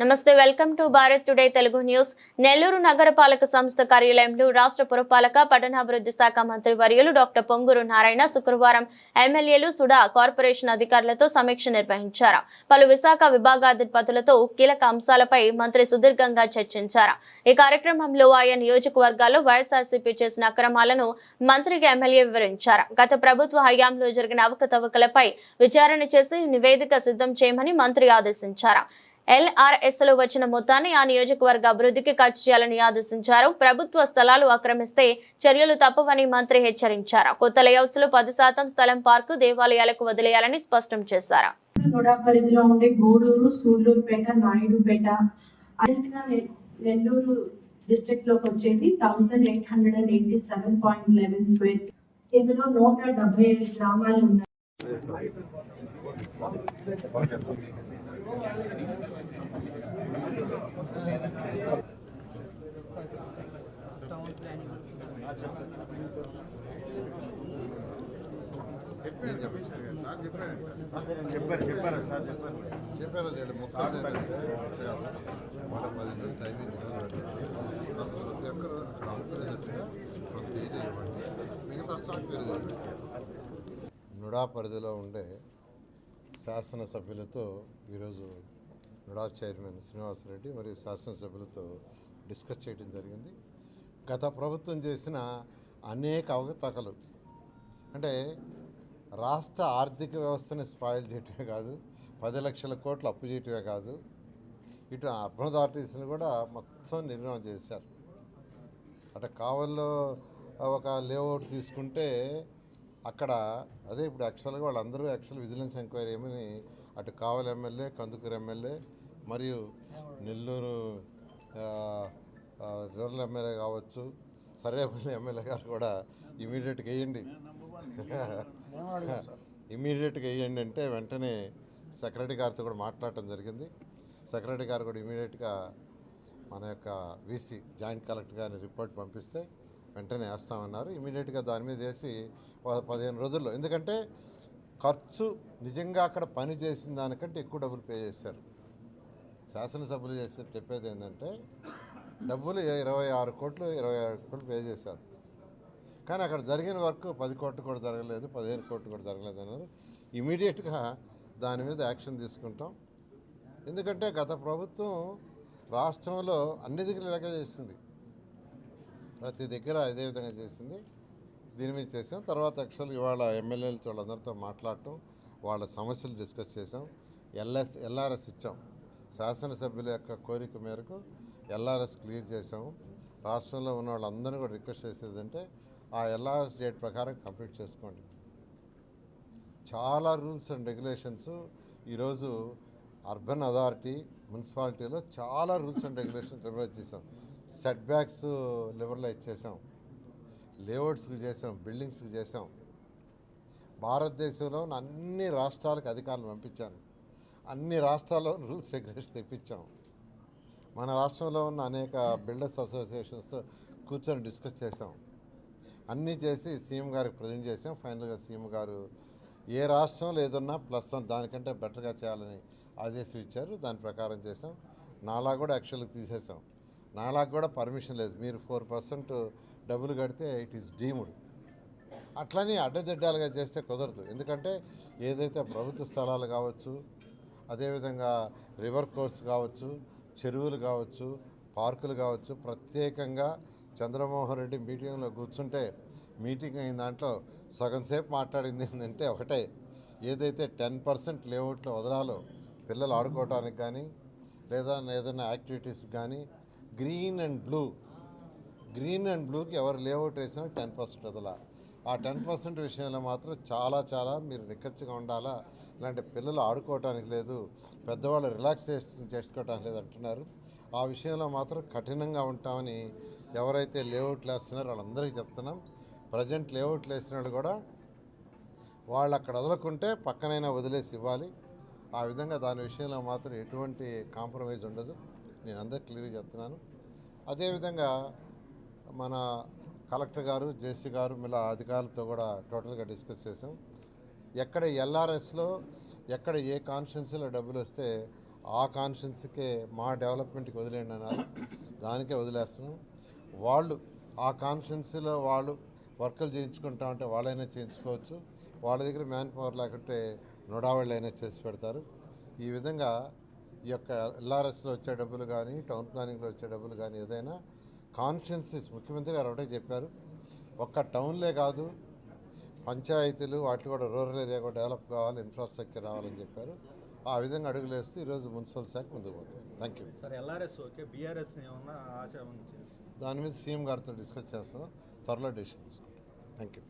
నమస్తే welcome to Bharat today Telugu news. Nellore నగరపాలక సంస్థ కార్యాలయంలో రాష్ట్ర పురపాలక పట్టణాభివృద్ధి శాఖ మంత్రి వర్యులు డాక్టర్ పొంగూరు నారాయణ శుక్రవారం ఎమ్మెల్యేలు సుడా కార్పొరేషన్ అధికారులతో సమీక్ష నిర్వహించారు. పలు విశాఖ విభాగాధిపతులతో కీలక అంశాలపై మంత్రి సుదీర్ఘంగా చర్చించారు. ఈ కార్యక్రమంలో ఆయా నియోజకవర్గాల్లో వైఎస్ఆర్సీపీ చేసిన అక్రమాలను మంత్రికి ఎమ్మెల్యే వివరించారు. గత ప్రభుత్వ హయాంలో జరిగిన అవకతవకలపై విచారణ చేసి నివేదిక సిద్ధం చేయమని మంత్రి ఆదేశించారు. ఎల్ఆర్ఎస్లో వచ్చిన మొత్తాన్ని ఆ నియోజకవర్గ అభివృద్ధికి ఖర్చు చేయాలని ఆదేశించారు. ప్రభుత్వ స్థలాలు ఆక్రమిస్తే చర్యలు తప్పవని మంత్రి హెచ్చరించారు. కొత్త లేఅవుట్స్లో పది శాతం స్థలం పార్కు దేవాలయాలకు వదిలేయాలని స్పష్టం చేశారు. నోడా పరిధిలో ఉండే గూడూరు సూళ్ళూరుపేట నాయుడుపేట నెల్లూరు డిస్ట్రిక్ట్లోకి వచ్చేది thousand eight hundred and eighty seven point eleven square ఇందులో నూట డెబ్బై ఐదు గ్రామాలు ఉన్నాయి. చెప్పారు చెప్పారు. సార్ చెప్పారు. చెప్పారు చూడండి పది మంది టైమింగ్ ప్రతి ఒక్కరు అక్కడ అనుకునేటట్టుగా కొంత ఏరియా ఇవ్వండి. మిగతా స్టాక్ పేరు చెప్పండి నుడా పరిధిలో ఉండే శాసనసభ్యులతో ఈరోజు నుడా చైర్మన్ శ్రీనివాసరెడ్డి మరియు శాసనసభ్యులతో డిస్కస్ చేయడం జరిగింది. గత ప్రభుత్వం చేసిన అనేక అవతకలు అంటే రాష్ట్ర ఆర్థిక వ్యవస్థని స్పాయిల్ చేయటమే కాదు పది లక్షల కోట్లు అప్పు చేయటమే కాదు ఇటు అర్బన్ అథారిటీస్ని కూడా మొత్తం నిర్ణయం చేశారు. అటు కావల్లో ఒక లేఅవుట్ తీసుకుంటే అక్కడ అదే ఇప్పుడు యాక్చువల్గా వాళ్ళందరూ యాక్చువల్ విజిలెన్స్ ఎంక్వైరీ ఏమని అటు కావలి ఎమ్మెల్యే కందుకూరు ఎమ్మెల్యే మరియు నెల్లూరు రూరల్ ఎమ్మెల్యే కావచ్చు సర్వేపల్లి ఎమ్మెల్యే గారు కూడా ఇమీడియట్గా వేయండి. ఇమీడియట్గా వేయండి అంటే వెంటనే సెక్రటరీ గారితో కూడా మాట్లాడటం జరిగింది. సెక్రటరీ గారు కూడా ఇమీడియట్గా మన యొక్క వీసీ జాయింట్ కలెక్టర్ గారిని రిపోర్ట్ పంపిస్తే వెంటనే వేస్తామన్నారు. ఇమీడియట్గా దాని మీద వేసి ప- పదిహేను రోజుల్లో. ఎందుకంటే ఖర్చు నిజంగా అక్కడ పని చేసిన దానికంటే ఎక్కువ డబ్బులు పే చేశారు శాసనసభ్యులు చేసే చెప్పేది ఏంటంటే డబ్బులు ఇరవై ఆరు కోట్లు ఇరవై ఆరు కోట్లు పే చేశారు. కానీ అక్కడ జరిగిన వర్క్ పది కోట్లు కూడా జరగలేదు పదిహేను కోట్లు కూడా జరగలేదు అన్నారు. ఇమీడియట్గా దాని మీద యాక్షన్ తీసుకుంటాం. ఎందుకంటే గత ప్రభుత్వం రాష్ట్రంలో అన్ని దగ్గర ఇలాగే చేసింది. ప్రతి దగ్గర అదే విధంగా చేసింది. దీని మీద చేసాం. తర్వాత యాక్చువల్ ఇవాళ ఎమ్మెల్యేలతో వాళ్ళందరితో మాట్లాడటం వాళ్ళ సమస్యలు డిస్కస్ చేసాం. ఎల్ఎస్ ఎల్ఆర్ఎస్ ఇచ్చాం. శాసనసభ్యుల యొక్క కోరిక మేరకు ఎల్ఆర్ఎస్ క్లియర్ చేసాము. రాష్ట్రంలో ఉన్న వాళ్ళందరినీ కూడా రిక్వెస్ట్ చేసేదంటే ఆ ఎల్ఆర్ఎస్ డేట్ ప్రకారం కంప్లీట్ చేసుకోండి. చాలా రూల్స్ అండ్ రెగ్యులేషన్స్. ఈరోజు అర్బన్ అథారిటీ మున్సిపాలిటీలో చాలా రూల్స్ అండ్ రెగ్యులేషన్స్ లిబరలైజ్ చేసాం సెట్ బ్యాక్స్ లిబరలైజ్ చేసాం లేఅవుట్స్కి చేసాం బిల్డింగ్స్కి చేసాం. భారతదేశంలో ఉన్న అన్ని రాష్ట్రాలకు అధికారులు పంపించాను అన్ని రాష్ట్రాల్లో రూల్స్ రెగ్యులేషన్ తెప్పించాం. మన రాష్ట్రంలో ఉన్న అనేక బిల్డర్స్ అసోసియేషన్స్తో కూర్చొని డిస్కస్ చేసాం. అన్నీ చేసి సీఎం గారికి ప్రజెంట్ చేసాం. ఫైనల్గా సీఎం గారు ఏ రాష్ట్రంలో ఏదన్నా ప్లస్ వన్ దానికంటే బెటర్గా చేయాలని ఆదేశం ఇచ్చారు దాని ప్రకారం చేసాం. నాలా కూడా యాక్చువల్గా తీసేసాం. నాలాగా కూడా పర్మిషన్ లేదు. మీరు ఫోర్ పర్సెంట్ డబ్బులు కడితే ఇట్ ఈస్ డీముడ్. అట్లని అడ్డదిడ్డాలుగా చేస్తే కుదరదు. ఎందుకంటే ఏదైతే ప్రభుత్వ స్థలాలు కావచ్చు అదేవిధంగా రివర్ కోర్స్ కావచ్చు చెరువులు కావచ్చు పార్కులు కావచ్చు ప్రత్యేకంగా చంద్రమోహన్ రెడ్డి మీటింగ్లో కూర్చుంటే మీటింగ్ అయిన దాంట్లో సగం సేపు మాట్లాడింది ఏంటంటే ఒకటే. ఏదైతే టెన్ పర్సెంట్ లేఅవుట్లో వదలాలో పిల్లలు ఆడుకోవడానికి కానీ లేదా ఏదైనా యాక్టివిటీస్ కానీ green and blue. Green and బ్లూకి ఎవరు లేఅవుట్ వేసినా టెన్ పర్సెంట్ వదలా ఆ టెన్ పర్సెంట్ విషయంలో మాత్రం చాలా చాలా మీరు నిక్కచ్చిగా ఉండాలా? ఇలాంటి పిల్లలు ఆడుకోవటానికి లేదు. పెద్దవాళ్ళు రిలాక్సేషన్ చేసుకోవటానికి లేదు అంటున్నారు. ఆ విషయంలో మాత్రం కఠినంగా ఉంటామని ఎవరైతే లేఅవుట్లు వేస్తున్నారో వాళ్ళందరికీ చెప్తున్నాం. ప్రజెంట్ లేఅవుట్లు వేసిన వాళ్ళు కూడా వాళ్ళు అక్కడ వదలకుంటే పక్కనైనా వదిలేసి ఇవ్వాలి. ఆ విధంగా దాని విషయంలో మాత్రం ఎటువంటి కాంప్రమైజ్ ఉండదు. నేను అందరికి క్లియర్గా చెప్తున్నాను అదేవిధంగా మన కలెక్టర్ గారు జేసీ గారు మిలా అధికారులతో కూడా టోటల్గా డిస్కస్ చేసాం. ఎక్కడ ఎల్ఆర్ఎస్లో ఎక్కడ ఏ కాన్స్టిట్యున్సీలో డబ్బులు వస్తే ఆ కాన్షియన్స్కే మా డెవలప్మెంట్కి వదిలేండి అన్నారు. దానికే వదిలేస్తున్నాం. వాళ్ళు ఆ కాన్షియన్స్లో వాళ్ళు వర్కులు చేయించుకుంటా ఉంటే వాళ్ళైనా చేయించుకోవచ్చు. వాళ్ళ దగ్గర మ్యాన్ పవర్ లేకుంటే నొడావాళ్ళు అయినా చేసి పెడతారు. ఈ విధంగా ఈ యొక్క ఎల్ఆర్ఎస్లో వచ్చే డబ్బులు కానీ టౌన్ ప్లానింగ్లో వచ్చే డబ్బులు కానీ ఏదైనా కాన్షియన్సెస్ ముఖ్యమంత్రి గారు ఒకటే చెప్పారు. ఒక్క టౌన్లే కాదు పంచాయతీలు వాటి కూడా రూరల్ ఏరియా కూడా డెవలప్ కావాలి ఇన్ఫ్రాస్ట్రక్చర్ రావాలని చెప్పారు. ఆ విధంగా అడుగులు వేస్తే ఈరోజు మున్సిపల్ శాఖ ముందుకు పోతుంది. Thank you sir LRS okay BRS దాని మీద సీఎం గారితో డిస్కస్ చేస్తున్నాం త్వరలో డెసిషన్ తీసుకుంటాం. Thank you